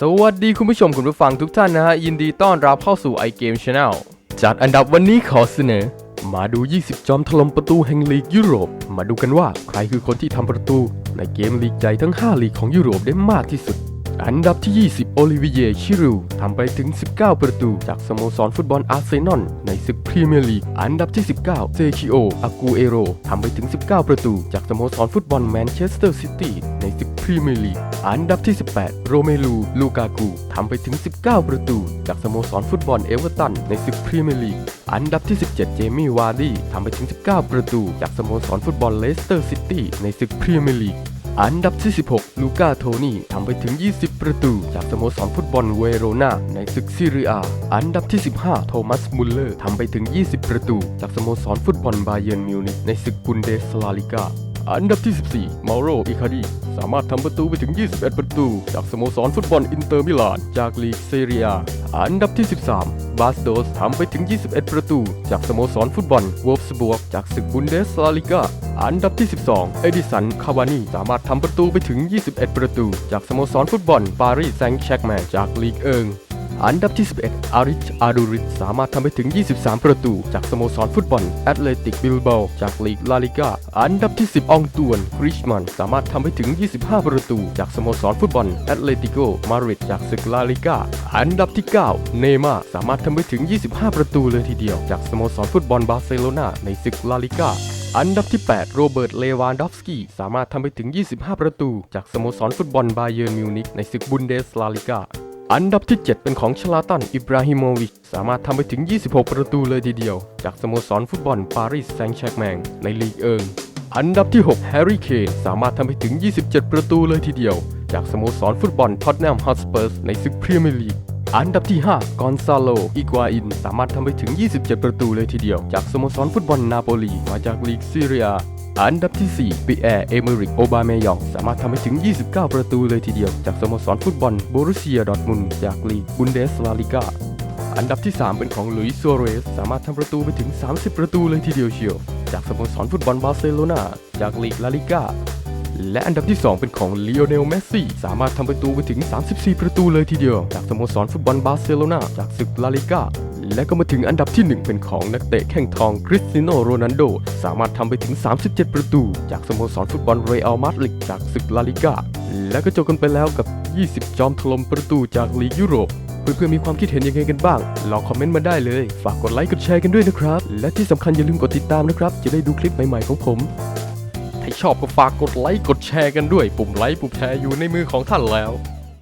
สวัสดีคุณผู้ชมคุณผู้ฟังทุกท่านนะฮะ ยินดีต้อนรับเข้าสู่ iGame Channel จัดอันดับวันนี้ขอเสนอ มาดู 20 จอมถล่มประตูแห่งลีกยุโรป มาดูกันว่าใครคือคนที่ทำประตู ในเกมลีกใหญ่ทั้ง 5 ลีกของยุโรปได้มากที่สุด อันดับที่ 20 โอลิเวียชิรูทำไปถึง 19 ประตู จากสโมสรฟุตบอลอาร์เซนอลในศึกพรีเมียร์ลีก อันดับที่ 19 เซคิโอ อากูเอโรทำไปถึง 19 ประตู จากสโมสรฟุตบอลแมนเชสเตอร์ซิตี้ในศึกพรีเมียร์ลีก อันดับที่ 18 โรเมลู ลูกากูทำไปถึง 19 ประตู จากสโมสรฟุตบอลเอเวอร์ตันในศึกพรีเมียร์ลีก อันดับที่ 17 เจมี่ วาร์ดี้ทำไปถึง 19 ประตู จากสโมสรฟุตบอลเลสเตอร์ซิตี้ในศึกพรีเมียร์ลีก อันดับที่ 16 ลูกาโทนี่ทำไปถึง 20 ประตู จากสโมสรฟุตบอลเวโรนาในศึกซีเรียอาอันดับที่ 15 โทมัส มุลเลอร์ทำไปถึง 20 ประตู จากสโมสรฟุตบอลบาเยิร์นมิวนิกในศึกบุนเดสลาลิกาอันดับที่ 14 มาโรอิคาดี สามารถทำประตูไปถึง 21 ประตู จากสโมสรฟุตบอลอินเตอร์มิลาน จากลีกเซเรีย อันดับที่ 13 บาสโดสทำไปถึง 21 ประตู จากสโมสรฟุตบอลวอลฟสบวกจากศึกบุนเดสลาลิกาอันดับที่ 12 เอดิสัน คาวานีสามารถทำประตูไปถึง 21 ประตู จากสโมสรฟุตบอลปารีสแซงต์แชกแมนจากลีกเอิง อันดับที่ 11 อาริช อาดูริสสามารถทำไปถึง 23 ประตู จากสโมสรฟุตบอลแอตเลติกบิลเบาจากลีกลาลิกา อันดับที่ 10 อองตวนกริชมัน สามารถทำไปถึง 25 ประตู จากสโมสรฟุตบอลแอตเลติโกมาริดจากศึกลาลิกา อันดับที่ 9 เนมาสามารถทำไปถึง 25 ประตูเลยทีเดียว จากสโมสรฟุตบอลบาร์เซโลนาในศึกลาลิกาอันดับที่ 8 โรเบิร์ต เลวานดอฟสกี้ สามารถทำไปถึง 25 ประตู จากสโมสรฟุตบอลบาเยิร์นมิวนิกในศึกบุนเดสลาลิกา อันดับที่ 7 เป็นของชลาตัน อิบราฮิโมวิช สามารถทำไปถึง 26 ประตูเลยทีเดียว จากสโมสรฟุตบอลปารีสแซงต์แชร์กแมงในลีกเอิง อันดับที่ 6 แฮร์รี่เคนสามารถทำไปถึง 27 ประตูเลยทีเดียว จากสโมสรฟุตบอลท็อตแนมฮอตสเปอร์สในศึกพรีเมียร์ลีกอันดับที่ 5 กอนซาโล อิกวาอิน สามารถทำไปถึง 27 ประตูเลยทีเดียว จากสโมสรฟุตบอลนาโปลี มาจากลีกซีเรีย อันดับที่ 4 ปีแอร์ เอเมริก โอบาเมยอง สามารถทำให้ถึง 29 ประตูเลยทีเดียว จากสโมสรฟุตบอลโบรุสเซียดอร์ทมุนจากลีกบุนเดสลาลิกาอันดับที่ 3 เป็นของลุยส์ซัวเรส สามารถทำประตูไปถึง 30 ประตูเลยทีเดียวเชียว จากสโมสรฟุตบอลบาร์เซโลนาจากลีกลาลิกาและอันดับที่ 2 เป็นของลีโอเนล เมสซี่ สามารถทำประตูไปถึง 34 ประตูเลยทีเดียว จากสโมสรฟุตบอลบาร์เซโลนาจากศึกลาลิกา และก็มาถึงอันดับที่ 1 เป็นของนักเตะแข้งทองคริสติโนโรนัลโด สามารถทำไปถึง 37 ประตู จากสโมสรฟุตบอลเรอัลมาดริดจากศึกลาลิกาและก็จบกันไปแล้วกับ 20 จอมถล่มประตูจากลีกยุโรปเพื่อนๆมีความคิดเห็นยังไงกันบ้าง ลองคอมเมนต์มาได้เลย ฝากกดไลค์กดแชร์กันด้วยนะครับ และที่สำคัญอย่าลืมกดติดตามนะครับ จะได้ดูคลิปใหม่ๆของผม ถ้าชอบก็ฝากกดไลค์กดแชร์กันด้วย ปุ่มไลค์ปุ่มแชร์อยู่ในมือของท่านแล้ว